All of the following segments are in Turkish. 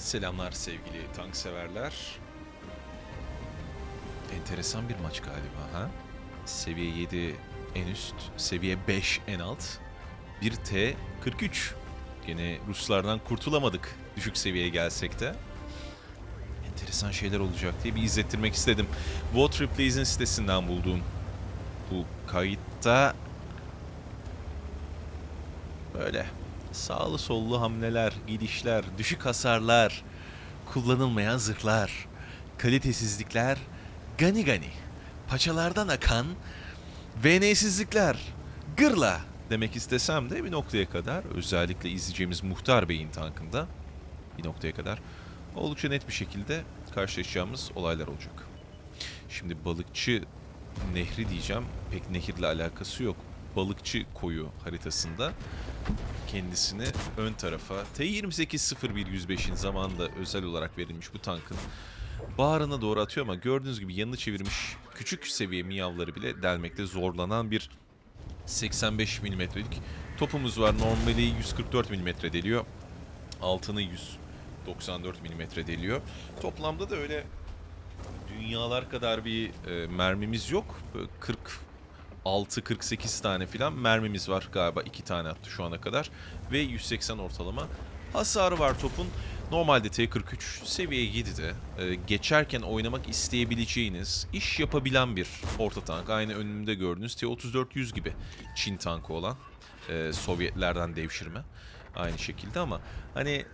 Selamlar sevgili tank severler. Enteresan bir maç galiba ha? Seviye 7 en üst, seviye 5 en alt. 1T 43. Gene Ruslardan kurtulamadık düşük seviyeye gelsek de. Enteresan şeyler olacak diye bir izlettirmek istedim. Vote sitesinden bulduğum bu kayıtta böyle sağlı sollu hamleler, gidişler, düşük hasarlar, kullanılmayan zırhlar, kalitesizlikler, gani gani, paçalardan akan VN'sizlikler, gırla demek istesem de bir noktaya kadar özellikle izleyeceğimiz Muhtar Bey'in tankında bir noktaya kadar oldukça net bir şekilde karşılaşacağımız olaylar olacak. Şimdi balıkçı nehri diyeceğim. Pek nehirle alakası yok. Balıkçı koyu haritasında kendisini ön tarafa T-28-01-105'in zamanında özel olarak verilmiş bu tankın bağrına doğru atıyor ama gördüğünüz gibi yanını çevirmiş küçük seviye miyavları bile delmekte zorlanan bir 85 milimetrelik topumuz var. Normali 144 milimetre deliyor. Altını 194 milimetre deliyor. Toplamda da öyle dünyalar kadar bir e, mermimiz yok. Böyle 46-48 tane filan mermimiz var galiba. 2 tane attı şu ana kadar. Ve 180 ortalama hasarı var topun. Normalde T-43 seviye 7'de e, geçerken oynamak isteyebileceğiniz, iş yapabilen bir orta tank. Aynı önümde gördüğünüz T-34-100 gibi Çin tankı olan e, Sovyetlerden devşirme. Aynı şekilde ama hani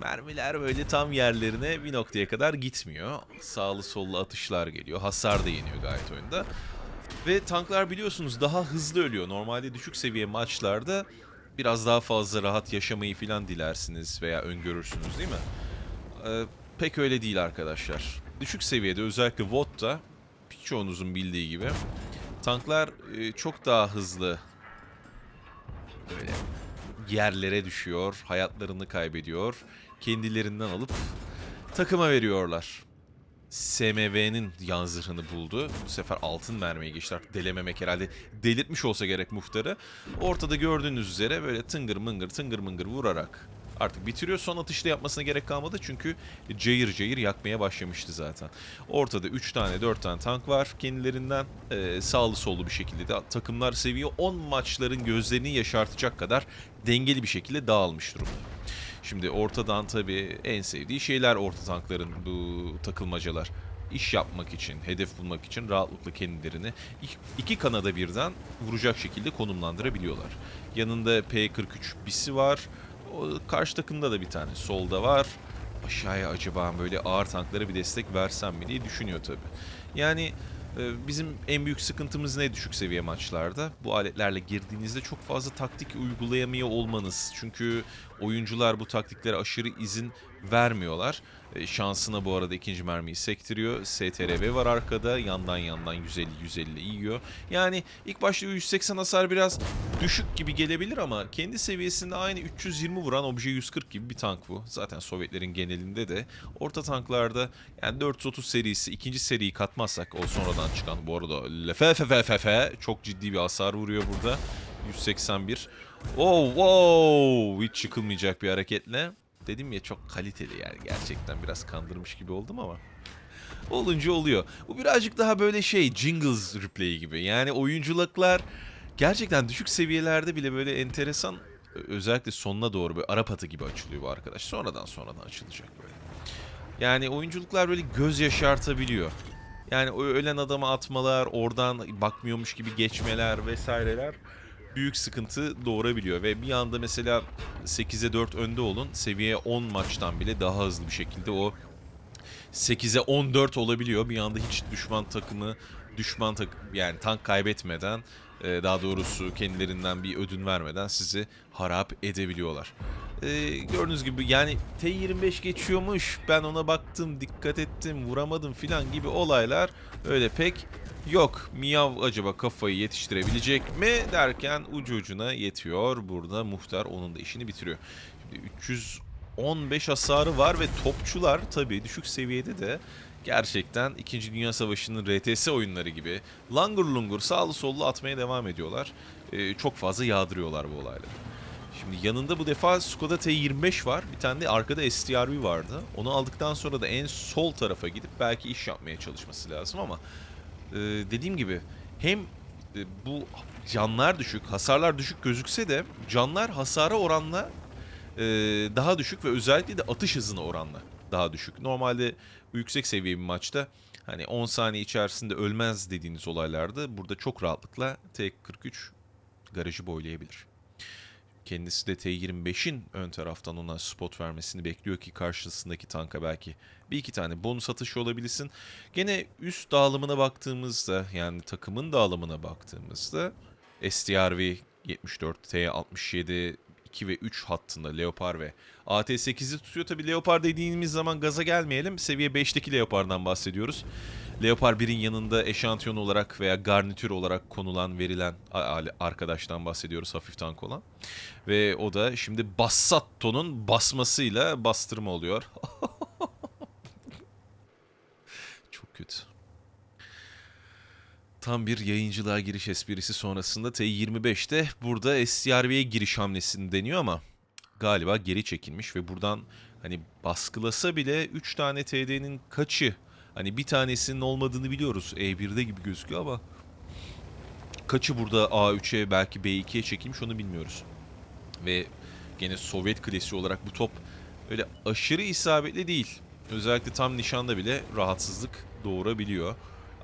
mermiler böyle tam yerlerine bir noktaya kadar gitmiyor. Sağlı sollu atışlar geliyor. Hasar da yeniyor gayet oyunda. Ve tanklar biliyorsunuz daha hızlı ölüyor. Normalde düşük seviye maçlarda biraz daha fazla rahat yaşamayı filan dilersiniz veya öngörürsünüz değil mi? Ee, pek öyle değil arkadaşlar. Düşük seviyede özellikle VOD'da birçoğunuzun bildiği gibi tanklar e, çok daha hızlı böyle yerlere düşüyor, hayatlarını kaybediyor, kendilerinden alıp takıma veriyorlar. SMV'nin yan zırhını buldu. Bu sefer altın mermiye geçti. Artık delememek herhalde delirtmiş olsa gerek muhtarı. Ortada gördüğünüz üzere böyle tıngır mıngır tıngır mıngır vurarak artık bitiriyor. Son atışta yapmasına gerek kalmadı çünkü cayır cayır yakmaya başlamıştı zaten. Ortada 3 tane 4 tane tank var. Kendilerinden e, sağlı sollu bir şekilde de takımlar seviye 10 maçların gözlerini yaşartacak kadar dengeli bir şekilde dağılmış durumda. Şimdi ortadan tabii en sevdiği şeyler orta tankların bu takılmacalar. İş yapmak için, hedef bulmak için rahatlıkla kendilerini ik- iki kanada birden vuracak şekilde konumlandırabiliyorlar. Yanında P-43 bisi var. Karşı takımda da bir tane solda var. Aşağıya acaba böyle ağır tanklara bir destek versem mi diye düşünüyor tabii. Yani bizim en büyük sıkıntımız ne düşük seviye maçlarda? Bu aletlerle girdiğinizde çok fazla taktik uygulayamıyor olmanız. Çünkü oyuncular bu taktiklere aşırı izin vermiyorlar. E, şansına bu arada ikinci mermiyi sektiriyor. STRV var arkada. Yandan yandan 150-150 yiyor. Yani ilk başta 180 hasar biraz düşük gibi gelebilir ama kendi seviyesinde aynı 320 vuran obje 140 gibi bir tank bu. Zaten Sovyetlerin genelinde de orta tanklarda yani 430 serisi ikinci seriyi katmazsak o sonradan çıkan bu arada LFFFF çok ciddi bir hasar vuruyor burada. 181. Oh wow hiç çıkılmayacak bir hareketle. Dedim ya çok kaliteli yani gerçekten biraz kandırmış gibi oldum ama olunca oluyor. Bu birazcık daha böyle şey Jingles replay gibi. Yani oyunculuklar gerçekten düşük seviyelerde bile böyle enteresan özellikle sonuna doğru böyle Arap atı gibi açılıyor bu arkadaş. Sonradan sonradan açılacak böyle. Yani oyunculuklar böyle göz yaşartabiliyor. Yani ölen adama atmalar, oradan bakmıyormuş gibi geçmeler vesaireler büyük sıkıntı doğurabiliyor. Ve bir anda mesela 8'e 4 önde olun seviye 10 maçtan bile daha hızlı bir şekilde o 8'e 14 olabiliyor. Bir anda hiç düşman takımı düşman tak yani tank kaybetmeden e, daha doğrusu kendilerinden bir ödün vermeden sizi harap edebiliyorlar. E, gördüğünüz gibi yani T25 geçiyormuş ben ona baktım dikkat ettim vuramadım filan gibi olaylar öyle pek yok. Miyav acaba kafayı yetiştirebilecek mi derken ucu ucuna yetiyor. Burada muhtar onun da işini bitiriyor. Şimdi 315 hasarı var ve topçular tabii düşük seviyede de gerçekten 2. Dünya Savaşı'nın RTS oyunları gibi langur lungur sağlı sollu atmaya devam ediyorlar. Ee, çok fazla yağdırıyorlar bu olayları. Şimdi yanında bu defa Skoda T25 var. Bir tane de arkada STRV vardı. Onu aldıktan sonra da en sol tarafa gidip belki iş yapmaya çalışması lazım ama e, dediğim gibi hem e, bu canlar düşük, hasarlar düşük gözükse de canlar hasara oranla e, daha düşük ve özellikle de atış hızına oranla daha düşük. Normalde bu yüksek seviye bir maçta hani 10 saniye içerisinde ölmez dediğiniz olaylarda burada çok rahatlıkla T43 garajı boylayabilir. Kendisi de T25'in ön taraftan ona spot vermesini bekliyor ki karşısındaki tanka belki bir iki tane bonus atışı olabilsin. Gene üst dağılımına baktığımızda yani takımın dağılımına baktığımızda STRV 74, T67, 2 ve 3 hattında Leopard ve AT8'i tutuyor. Tabi Leopard dediğimiz zaman gaza gelmeyelim. Seviye 5'teki Leopard'dan bahsediyoruz. Leopard 1'in yanında eşantiyon olarak veya garnitür olarak konulan, verilen arkadaştan bahsediyoruz hafif tank olan. Ve o da şimdi Bassatto'nun basmasıyla bastırma oluyor. Çok kötü. Tam bir yayıncılığa giriş esprisi sonrasında T25'te burada SCRV'ye giriş hamlesini deniyor ama galiba geri çekilmiş ve buradan hani baskılasa bile 3 tane TD'nin kaçı hani bir tanesinin olmadığını biliyoruz E1'de gibi gözüküyor ama kaçı burada A3'e belki B2'ye çekilmiş onu bilmiyoruz. Ve gene Sovyet klasiği olarak bu top öyle aşırı isabetli değil. Özellikle tam nişanda bile rahatsızlık doğurabiliyor.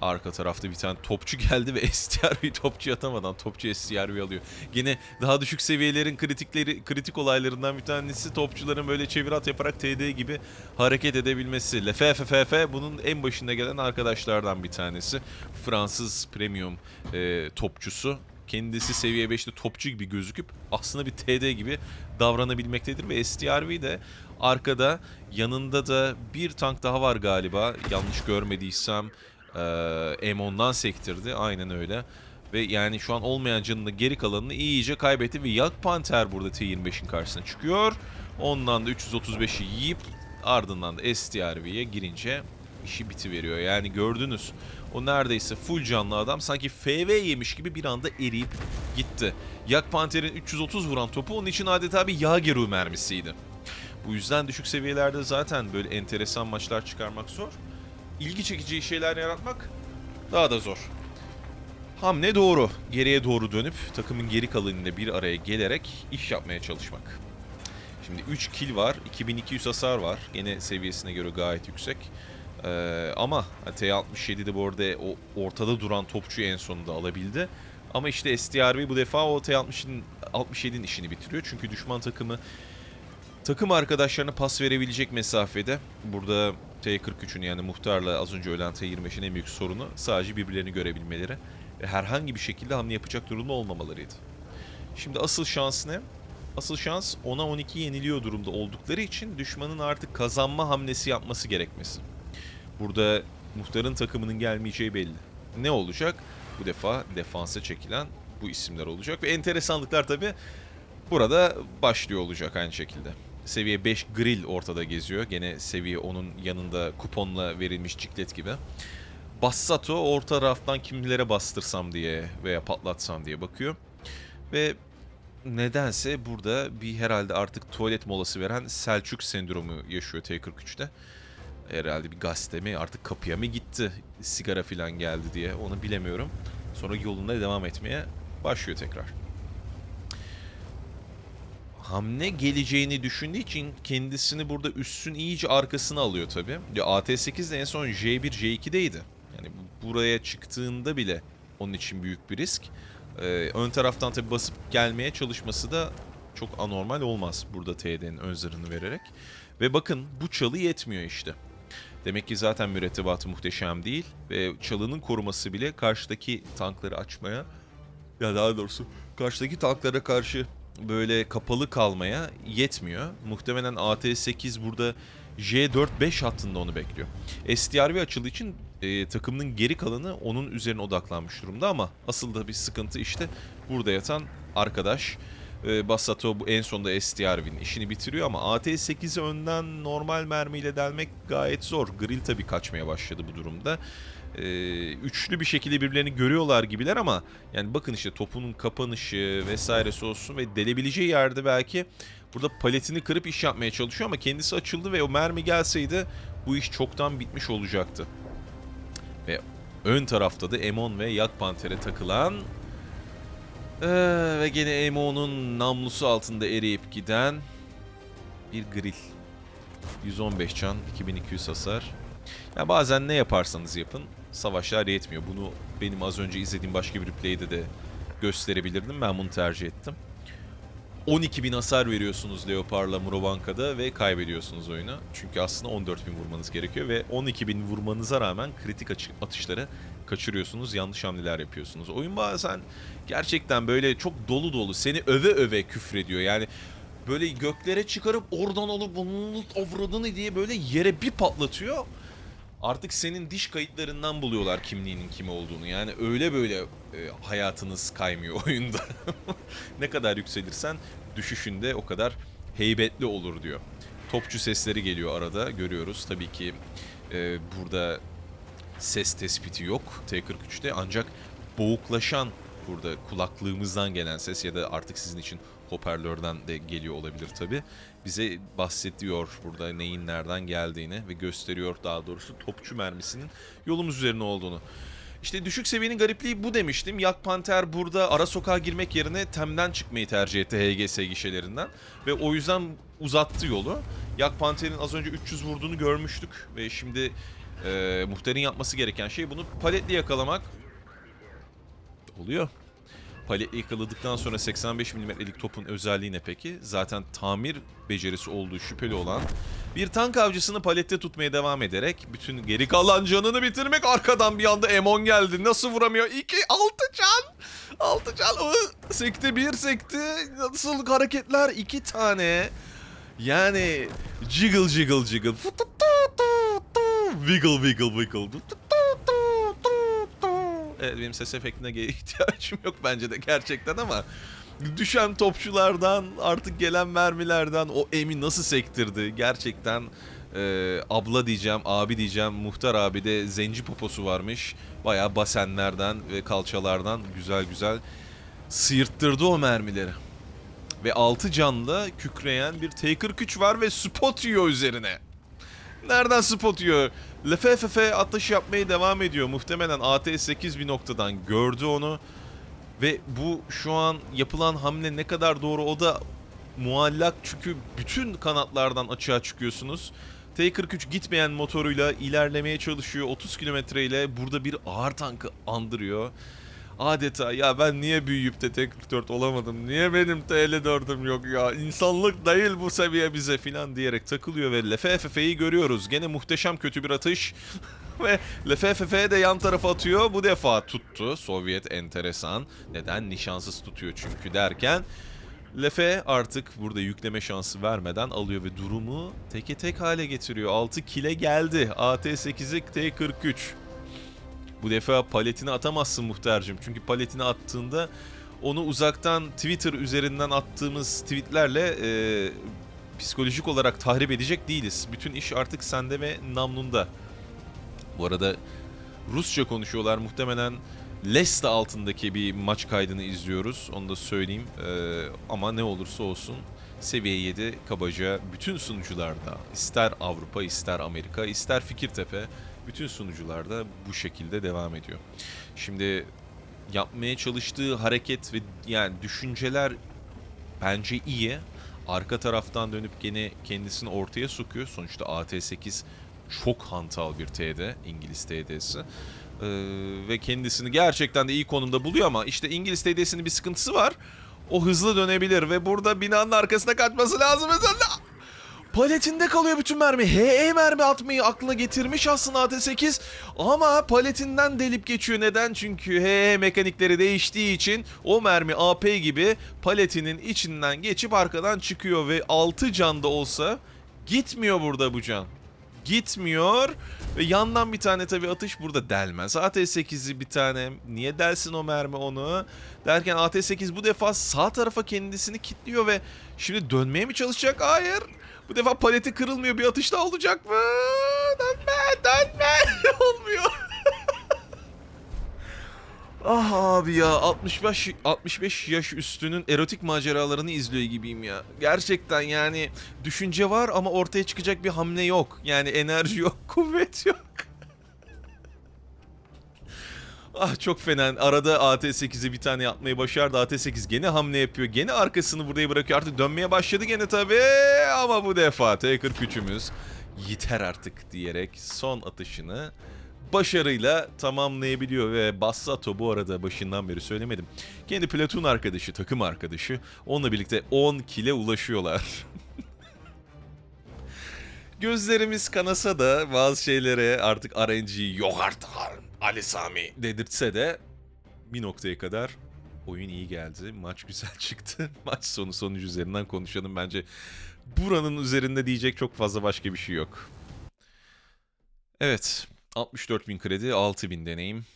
Arka tarafta bir tane topçu geldi ve STRV topçu atamadan topçu STRV alıyor. Gene daha düşük seviyelerin kritikleri kritik olaylarından bir tanesi topçuların böyle çevir at yaparak TD gibi hareket edebilmesi. LFFF bunun en başında gelen arkadaşlardan bir tanesi. Fransız premium e, topçusu. Kendisi seviye 5'te topçu gibi gözüküp aslında bir TD gibi davranabilmektedir ve STRV de arkada yanında da bir tank daha var galiba yanlış görmediysem ee, M10'dan sektirdi. Aynen öyle. Ve yani şu an olmayan canının geri kalanını iyice kaybetti. Ve Yak Panther burada T25'in karşısına çıkıyor. Ondan da 335'i yiyip ardından da STRV'ye girince işi bitiveriyor. Yani gördünüz. O neredeyse full canlı adam sanki FV yemiş gibi bir anda eriyip gitti. Yak Panther'in 330 vuran topu onun için adeta bir Yageru mermisiydi. Bu yüzden düşük seviyelerde zaten böyle enteresan maçlar çıkarmak zor ilgi çekici şeyler yaratmak daha da zor. Hamle doğru. Geriye doğru dönüp takımın geri kalanıyla bir araya gelerek iş yapmaya çalışmak. Şimdi 3 kill var, 2200 hasar var. Yine seviyesine göre gayet yüksek. Ee, ama T67'de bu arada o ortada duran topçuyu en sonunda alabildi. Ama işte STRV bu defa o T67'nin 67'nin işini bitiriyor. Çünkü düşman takımı takım arkadaşlarına pas verebilecek mesafede. Burada T43'ün yani muhtarla az önce ölen T25'in en büyük sorunu sadece birbirlerini görebilmeleri ve herhangi bir şekilde hamle yapacak durumda olmamalarıydı. Şimdi asıl şans ne? Asıl şans 10'a 12 yeniliyor durumda oldukları için düşmanın artık kazanma hamlesi yapması gerekmesi. Burada muhtarın takımının gelmeyeceği belli. Ne olacak? Bu defa defansa çekilen bu isimler olacak ve enteresanlıklar tabi burada başlıyor olacak aynı şekilde. Seviye 5 grill ortada geziyor. Gene seviye onun yanında kuponla verilmiş ciklet gibi. Bassato orta raftan kimlere bastırsam diye veya patlatsam diye bakıyor. Ve nedense burada bir herhalde artık tuvalet molası veren Selçuk sendromu yaşıyor T43'te. Herhalde bir gazete mi artık kapıya mı gitti sigara falan geldi diye onu bilemiyorum. Sonra yoluna devam etmeye başlıyor tekrar hamle geleceğini düşündüğü için kendisini burada üssün iyice arkasına alıyor tabi. Ya AT8 de en son J1 J2'deydi. Yani buraya çıktığında bile onun için büyük bir risk. Ee, ön taraftan tabi basıp gelmeye çalışması da çok anormal olmaz burada TD'nin ön zırhını vererek. Ve bakın bu çalı yetmiyor işte. Demek ki zaten mürettebatı muhteşem değil ve çalının koruması bile karşıdaki tankları açmaya ya daha doğrusu karşıdaki tanklara karşı böyle kapalı kalmaya yetmiyor. Muhtemelen AT8 burada J4-5 hattında onu bekliyor. STRV açıldığı için e, takımının geri kalanı onun üzerine odaklanmış durumda ama asıl da bir sıkıntı işte burada yatan arkadaş. E, Bassato bu en sonunda STRV'nin işini bitiriyor ama AT8'i önden normal mermiyle delmek gayet zor. Grill tabii kaçmaya başladı bu durumda. E, üçlü bir şekilde birbirlerini görüyorlar gibiler ama yani bakın işte topunun kapanışı vesairesi olsun ve delebileceği yerde belki burada paletini kırıp iş yapmaya çalışıyor ama kendisi açıldı ve o mermi gelseydi bu iş çoktan bitmiş olacaktı. Ve ön tarafta da Emon ve Yak Panter'e takılan ee, ve gene Emon'un namlusu altında eriyip giden bir grill. 115 can, 2200 hasar. Ya bazen ne yaparsanız yapın savaşlar yetmiyor. Bunu benim az önce izlediğim başka bir replay'de de gösterebilirdim. Ben bunu tercih ettim. 12.000 hasar veriyorsunuz Leopard'la Murovanka'da ve kaybediyorsunuz oyunu. Çünkü aslında 14.000 vurmanız gerekiyor ve 12.000 vurmanıza rağmen kritik atışları kaçırıyorsunuz, yanlış hamleler yapıyorsunuz. Oyun bazen gerçekten böyle çok dolu dolu seni öve öve küfrediyor. Yani böyle göklere çıkarıp oradan alıp onun avradını diye böyle yere bir patlatıyor. Artık senin diş kayıtlarından buluyorlar kimliğinin kim olduğunu. Yani öyle böyle e, hayatınız kaymıyor oyunda. ne kadar yükselirsen düşüşünde o kadar heybetli olur diyor. Topçu sesleri geliyor arada görüyoruz. Tabii ki e, burada ses tespiti yok T43'te ancak boğuklaşan burada kulaklığımızdan gelen ses ya da artık sizin için hoparlörden de geliyor olabilir tabi. Bize bahsediyor burada neyin nereden geldiğini ve gösteriyor daha doğrusu topçu mermisinin yolumuz üzerine olduğunu. İşte düşük seviyenin garipliği bu demiştim. Yak Panter burada ara sokağa girmek yerine temden çıkmayı tercih etti HGS gişelerinden. Ve o yüzden uzattı yolu. Yak Panter'in az önce 300 vurduğunu görmüştük. Ve şimdi e, muhtarın yapması gereken şey bunu paletli yakalamak. Oluyor. Paletli yakaladıktan sonra 85 mm'lik topun özelliği ne peki? Zaten tamir becerisi olduğu şüpheli olan bir tank avcısını palette tutmaya devam ederek bütün geri kalan canını bitirmek arkadan bir anda Emon geldi. Nasıl vuramıyor? 2 6 can. 6 can. Sekti bir sekti. Nasıl hareketler? 2 tane. Yani jiggle jiggle jiggle. Wiggle wiggle wiggle. Evet benim ses efektine ihtiyacım yok bence de gerçekten ama düşen topçulardan artık gelen mermilerden o emi nasıl sektirdi gerçekten e, abla diyeceğim abi diyeceğim muhtar abi de zenci poposu varmış bayağı basenlerden ve kalçalardan güzel güzel sıyırttırdı o mermileri. Ve 6 canlı kükreyen bir T-43 var ve spot yiyor üzerine. Nereden spot yiyor? LFFF atış yapmaya devam ediyor. Muhtemelen AT-8 bir noktadan gördü onu. Ve bu şu an yapılan hamle ne kadar doğru o da muallak çünkü bütün kanatlardan açığa çıkıyorsunuz. T-43 gitmeyen motoruyla ilerlemeye çalışıyor. 30 kilometre ile burada bir ağır tankı andırıyor. Adeta ya ben niye büyüyüp de T-44 olamadım? Niye benim T-54'üm yok ya? İnsanlık değil bu seviye bize filan diyerek takılıyor ve LFFF'yi görüyoruz. Gene muhteşem kötü bir atış. ve LFFF de yan tarafa atıyor. Bu defa tuttu. Sovyet enteresan. Neden? Nişansız tutuyor çünkü derken Lefe artık burada yükleme şansı vermeden alıyor ve durumu teke tek hale getiriyor. 6 kile geldi. AT-8'i T-43. Bu defa paletini atamazsın muhtercim. Çünkü paletini attığında onu uzaktan Twitter üzerinden attığımız tweetlerle e, psikolojik olarak tahrip edecek değiliz. Bütün iş artık sende ve namlunda. Bu arada Rusça konuşuyorlar muhtemelen Leste altındaki bir maç kaydını izliyoruz. Onu da söyleyeyim. Ee, ama ne olursa olsun seviye 7 kabaca bütün sunucularda ister Avrupa ister Amerika ister Fikirtepe bütün sunucularda bu şekilde devam ediyor. Şimdi yapmaya çalıştığı hareket ve yani düşünceler bence iyi. Arka taraftan dönüp gene kendisini ortaya sokuyor. Sonuçta AT8 çok hantal bir TD, İngiliz TD'si. Ee, ve kendisini gerçekten de iyi konumda buluyor ama işte İngiliz TD'sinin bir sıkıntısı var. O hızlı dönebilir ve burada binanın arkasına kaçması lazım mesela. Paletinde kalıyor bütün mermi. HE mermi atmayı aklına getirmiş aslında AT8 ama paletinden delip geçiyor. Neden? Çünkü HE mekanikleri değiştiği için o mermi AP gibi paletinin içinden geçip arkadan çıkıyor ve 6 can da olsa gitmiyor burada bu can. Gitmiyor ve yandan bir tane tabi atış burada delmez. AT8'i bir tane niye delsin o mermi onu derken AT8 bu defa sağ tarafa kendisini kilitliyor ve şimdi dönmeye mi çalışacak? Hayır. Bu defa paleti kırılmıyor. Bir atış daha olacak mı? Dönme dönme. Olmuyor. Ah abi ya 65 65 yaş üstünün erotik maceralarını izliyor gibiyim ya. Gerçekten yani düşünce var ama ortaya çıkacak bir hamle yok. Yani enerji yok, kuvvet yok. Ah çok fena. Arada AT8'e bir tane yapmayı başardı. AT8 gene hamle yapıyor. Gene arkasını buraya bırakıyor. Artık dönmeye başladı gene tabii. Ama bu defa T-43'ümüz yeter artık diyerek son atışını başarıyla tamamlayabiliyor ve Bassato bu arada başından beri söylemedim. Kendi platoon arkadaşı, takım arkadaşı onunla birlikte 10 kile ulaşıyorlar. Gözlerimiz kanasa da bazı şeylere artık RNG yok artık Ali Sami dedirtse de bir noktaya kadar oyun iyi geldi. Maç güzel çıktı. Maç sonu sonucu üzerinden konuşalım bence. Buranın üzerinde diyecek çok fazla başka bir şey yok. Evet. 64.000 kredi, 6.000 deneyim.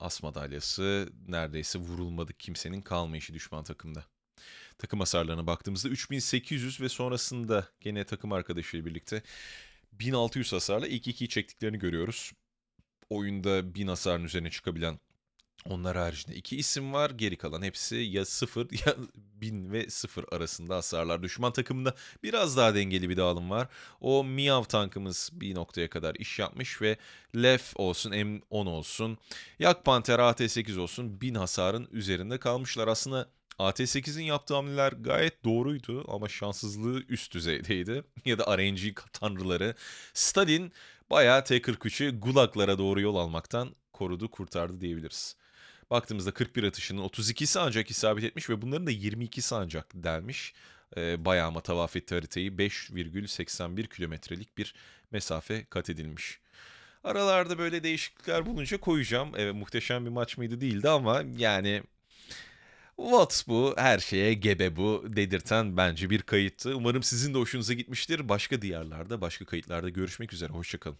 As madalyası neredeyse vurulmadık kimsenin kalmayışı düşman takımda. Takım hasarlarına baktığımızda 3800 ve sonrasında gene takım arkadaşıyla birlikte 1600 hasarla ilk ikiyi çektiklerini görüyoruz. Oyunda 1000 hasarın üzerine çıkabilen onlar haricinde iki isim var. Geri kalan hepsi ya 0 ya 1000 ve 0 arasında hasarlar. Düşman takımında biraz daha dengeli bir dağılım var. O Miav tankımız bir noktaya kadar iş yapmış ve Lef olsun M10 olsun Yak Panther AT8 olsun 1000 hasarın üzerinde kalmışlar. Aslında AT8'in yaptığı hamleler gayet doğruydu ama şanssızlığı üst düzeydeydi. ya da RNG tanrıları. Stalin bayağı T-43'ü gulaklara doğru yol almaktan korudu, kurtardı diyebiliriz. Baktığımızda 41 atışının 32'si ancak isabet etmiş ve bunların da 22'si ancak delmiş. Ee, bayağı ama tavaf haritayı 5,81 kilometrelik bir mesafe kat edilmiş. Aralarda böyle değişiklikler bulunca koyacağım. Evet muhteşem bir maç mıydı değildi ama yani What bu? Her şeye gebe bu dedirten bence bir kayıttı. Umarım sizin de hoşunuza gitmiştir. Başka diyarlarda, başka kayıtlarda görüşmek üzere. Hoşçakalın.